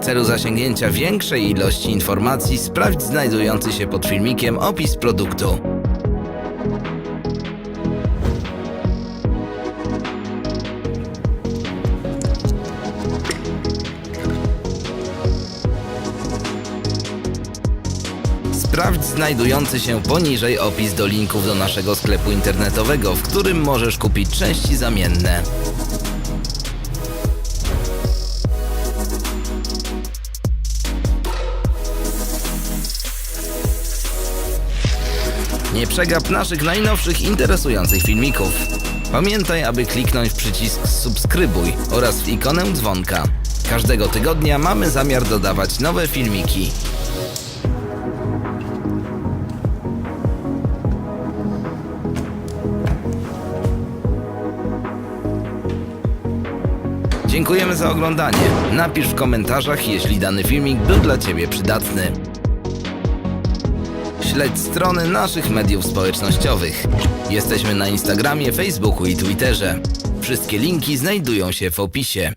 W celu zasięgnięcia większej ilości informacji sprawdź znajdujący się pod filmikiem opis produktu. Sprawdź znajdujący się poniżej opis do linków do naszego sklepu internetowego, w którym możesz kupić części zamienne. Nie przegap naszych najnowszych interesujących filmików. Pamiętaj, aby kliknąć w przycisk subskrybuj oraz w ikonę dzwonka. Każdego tygodnia mamy zamiar dodawać nowe filmiki. Dziękujemy za oglądanie. Napisz w komentarzach, jeśli dany filmik był dla Ciebie przydatny. Śledź strony naszych mediów społecznościowych. Jesteśmy na Instagramie, Facebooku i Twitterze. Wszystkie linki znajdują się w opisie.